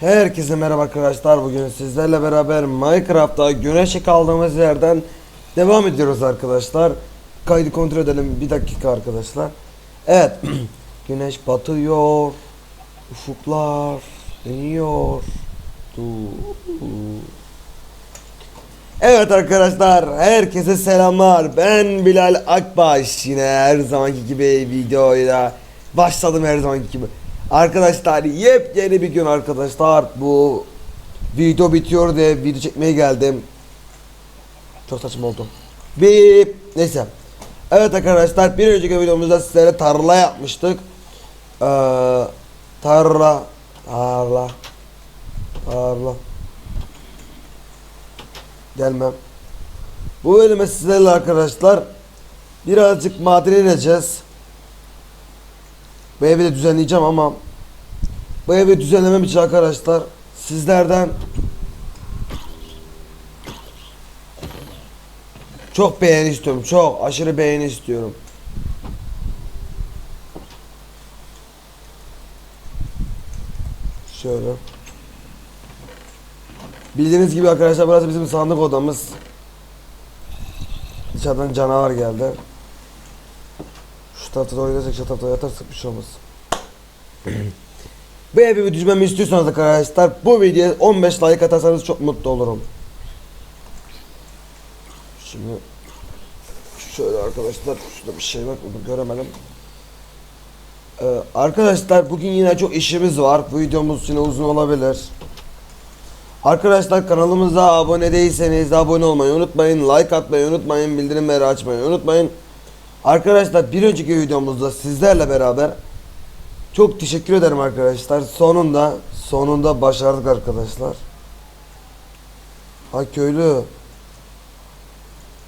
Herkese merhaba arkadaşlar. Bugün sizlerle beraber Minecraft'ta güneşe kaldığımız yerden devam ediyoruz arkadaşlar. Kaydı kontrol edelim. Bir dakika arkadaşlar. Evet. Güneş batıyor. Ufuklar dönüyor. Evet arkadaşlar herkese selamlar ben Bilal Akbaş yine her zamanki gibi videoyla başladım her zamanki gibi Arkadaşlar yepyeni bir gün arkadaşlar. Bu video bitiyor diye video çekmeye geldim. Çok saçma oldu. Bir neyse. Evet arkadaşlar bir önceki videomuzda sizlere tarla yapmıştık. Ee, Tarla Tarla Tarla. Gelmem. Bu bölüme sizlerle arkadaşlar birazcık madene ineceğiz. Bu evi de düzenleyeceğim ama bu evi düzenlemem için arkadaşlar sizlerden çok beğeni istiyorum. Çok aşırı beğeni istiyorum. Şöyle. Bildiğiniz gibi arkadaşlar burası bizim sandık odamız. Dışarıdan canavar geldi. Şu tarafta oynayacak, şu tarafta yatarsak bir şey olmaz. bu evi düzmemi istiyorsanız arkadaşlar bu videoya 15 like atarsanız çok mutlu olurum. Şimdi şöyle arkadaşlar şurada bir şey var bunu göremedim. Ee, arkadaşlar bugün yine çok işimiz var. Bu videomuz yine uzun olabilir. Arkadaşlar kanalımıza abone değilseniz abone olmayı unutmayın. Like atmayı unutmayın. Bildirimleri açmayı unutmayın. Arkadaşlar bir önceki videomuzda sizlerle beraber çok teşekkür ederim arkadaşlar. Sonunda sonunda başardık arkadaşlar. Ha köylü.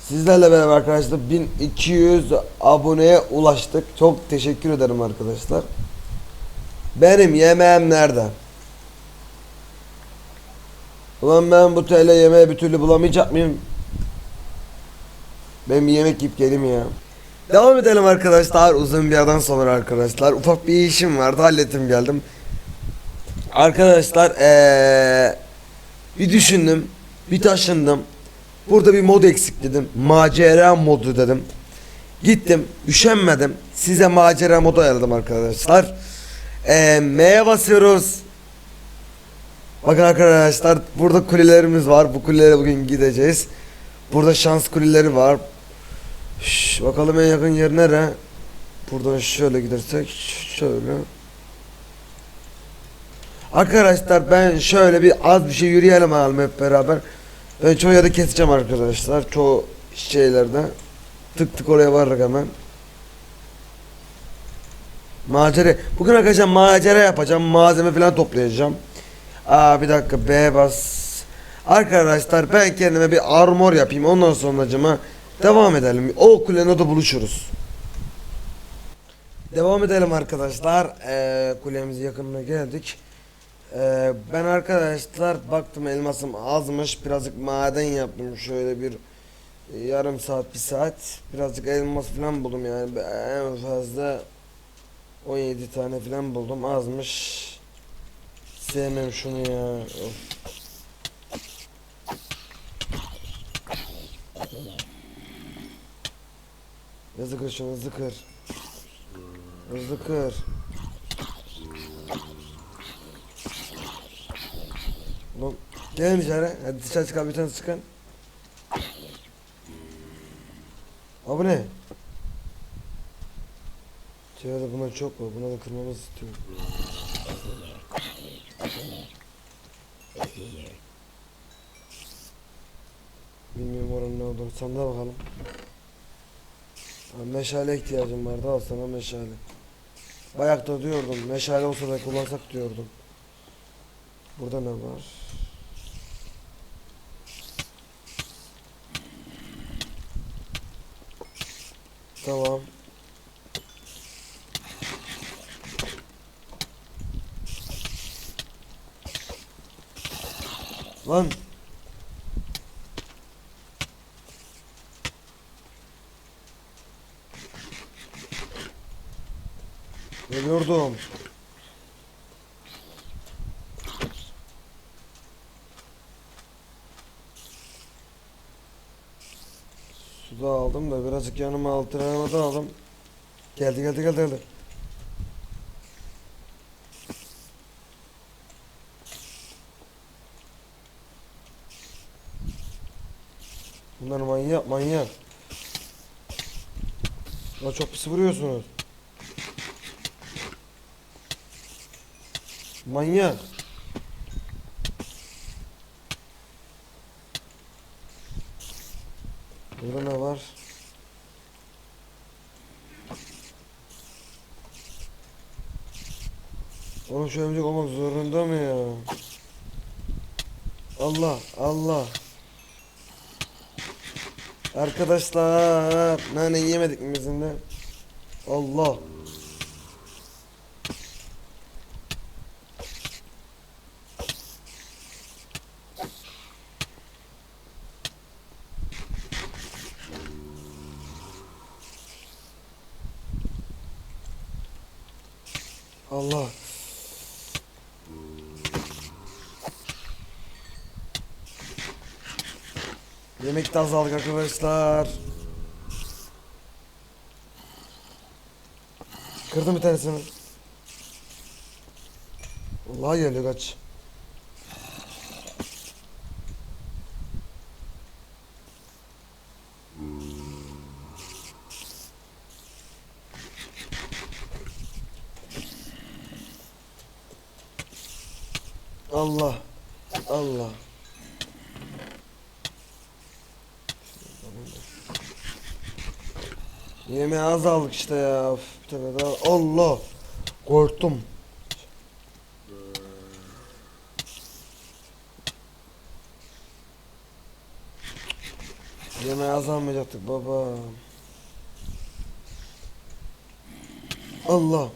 Sizlerle beraber arkadaşlar 1200 aboneye ulaştık. Çok teşekkür ederim arkadaşlar. Benim yemeğim nerede? Ulan ben bu TL yemeği bir türlü bulamayacak mıyım? Ben bir yemek yiyip geleyim ya. Devam edelim arkadaşlar. Uzun bir aradan sonra arkadaşlar. Ufak bir işim vardı. Hallettim geldim. Arkadaşlar ee, bir düşündüm. Bir taşındım. Burada bir mod eksik dedim. Macera modu dedim. Gittim. Üşenmedim. Size macera modu ayarladım arkadaşlar. Eee M'ye basıyoruz. Bakın arkadaşlar burada kulelerimiz var. Bu kulelere bugün gideceğiz. Burada şans kuleleri var. Şş, bakalım en yakın yer nere? Buradan şöyle gidersek şöyle. Arkadaşlar ben şöyle bir az bir şey yürüyelim alalım hep beraber. Ben çoğu yerde keseceğim arkadaşlar. Çoğu şeylerde. Tık tık oraya varırız hemen. Macera. Bugün arkadaşlar macera yapacağım. Malzeme falan toplayacağım. Aa bir dakika B bas. Arkadaşlar ben kendime bir armor yapayım. Ondan sonra devam edelim. O kulenin orada buluşuruz. Devam edelim arkadaşlar. Ee, kulemizin yakınına geldik. Ee, ben arkadaşlar baktım elmasım azmış. Birazcık maden yaptım. Şöyle bir e, yarım saat bir saat. Birazcık elmas falan buldum yani. En fazla 17 tane falan buldum. Azmış. Sevmem şunu ya. Of. Hızlı kır şunu hızlı kır. Hızlı kır. Oğlum gelin dışarı. Hadi dışarı çıkan bir tane çıkın. Ha bu ne? İçeride buna çok var. Buna da kırmamızı istiyorum. Bilmiyorum oranın ne olduğunu. Sandığa bakalım. Meşale ihtiyacım vardı. Al sana meşale. Bayakta diyordum. Meşale olsa da kullansak diyordum. Burada ne var? Tamam. Lan. vurdum. Suda aldım da birazcık yanıma altına da aldım. Geldi geldi geldi geldi. Bunlar manyak manyak. Ya çok pis vuruyorsunuz. Manyak. Burada ne var? Oğlum şu emcik olmak zorunda mı ya? Allah Allah. Arkadaşlar nane yemedik mi bizim de? Allah. Allah. Yemek de azaldık arkadaşlar. Kırdım bir tanesini. Vallahi geliyor kaç. Allah. Allah. Yemeği az aldık işte ya. Bir tane daha. Allah. Korktum. Yemeği az almayacaktık baba. Allah.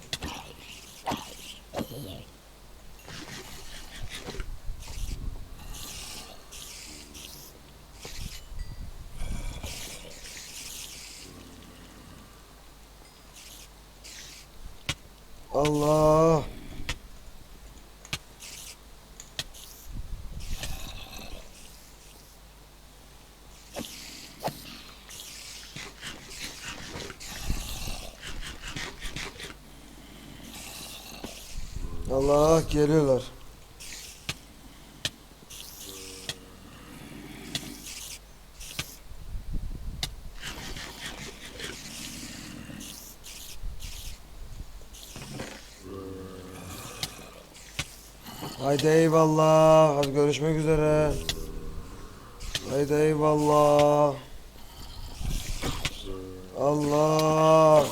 Allah. Allah geliyorlar. Haydi eyvallah. Hadi görüşmek üzere. Haydi eyvallah. Allah.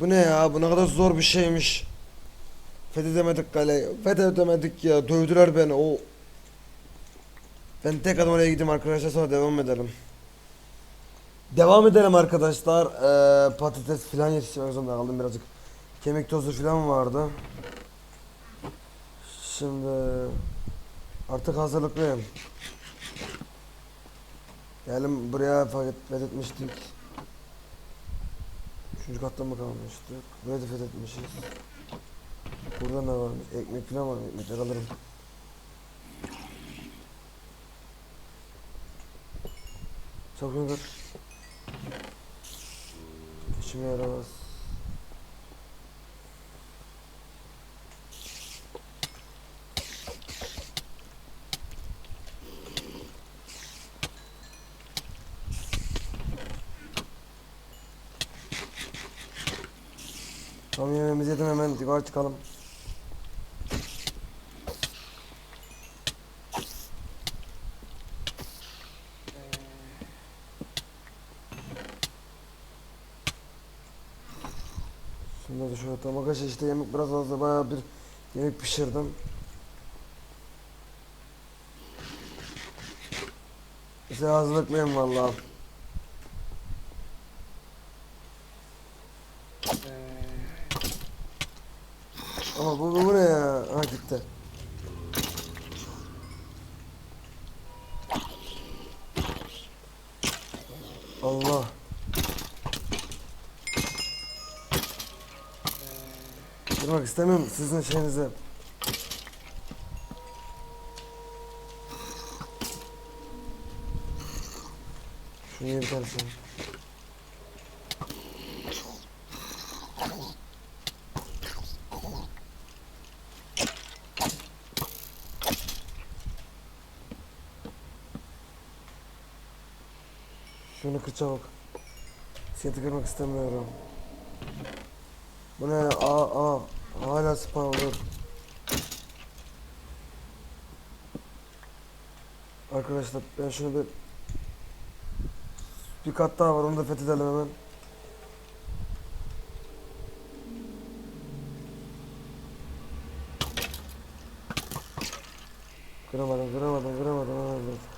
Bu ne ya? Bu ne kadar zor bir şeymiş. Fethedemedik kaleyi. Fethedemedik ya. Dövdüler beni. O. Ben tek adım oraya gideyim arkadaşlar sonra devam edelim. Devam edelim arkadaşlar. Ee, patates filan yetiştirmek zorunda kaldım birazcık. Kemik tozu filan vardı. Şimdi artık hazırlıklıyım. Gelin buraya fethetmiştik. Üçüncü katta mı kalmıştık? Burayı da fethetmişiz. Burada ne varmış? Ekmek filan var mı? Ekmekler alırım. Çok uygun. İşime yaramaz. Tam yemeğimizi yedim hemen yukarı çıkalım. Şimdi de şöyle arkadaşlar işte yemek biraz fazla bayağı bir yemek pişirdim. İşte hazırlıklıyım vallahi. karışmak istemem sizin şeyinize. Şey. Şunu bir karışalım. Şunu kır çabuk. Seni kırmak istemiyorum. Bu ne? Aa aa. Hala spam olur. Arkadaşlar ben şunu bir bir kat daha var onu da fethedelim hemen. Kıramadım, kıramadım, kıramadım. kıramadım.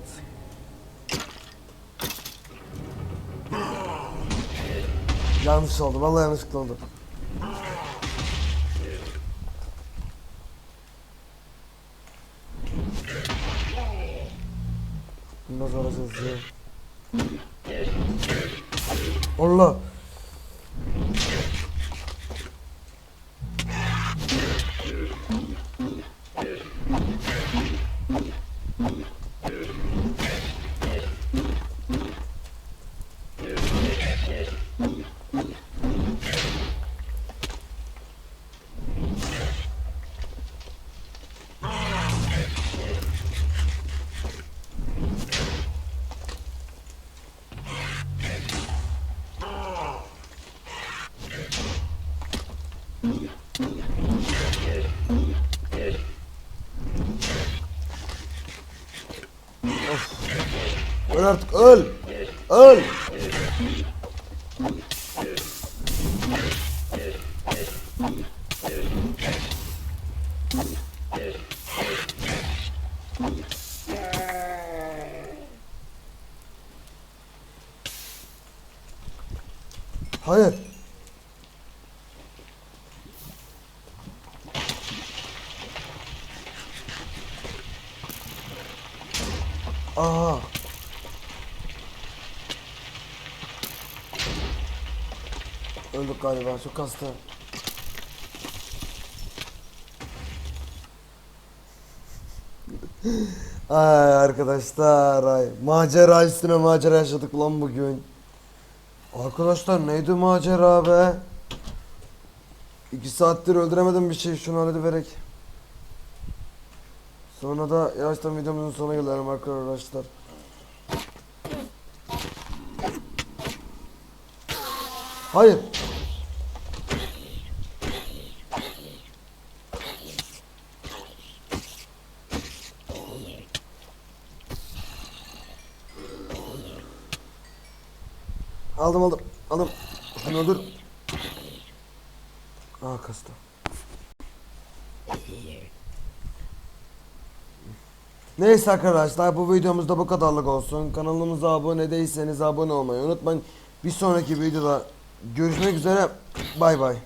Kat. Yanlış oldu. Vallahi yanlışlıkla oldu. Bunu nasıl alacağız ya? Allah! Öl artık öl! Öl! Hayır. Galiba çok hasta. Ay arkadaşlar ay. Macera üstüne macera yaşadık lan bugün. Arkadaşlar neydi macera be? İki saattir öldüremedim bir şey şunu hallediverek. Sonra da yavaştan videomuzun sonuna gelelim arkadaşlar. Hayır. Aldım aldım. Aldım. Şunu öldür. Aa kastı. Neyse arkadaşlar bu videomuzda bu kadarlık olsun. Kanalımıza abone değilseniz abone olmayı unutmayın. Bir sonraki videoda görüşmek üzere. Bay bay.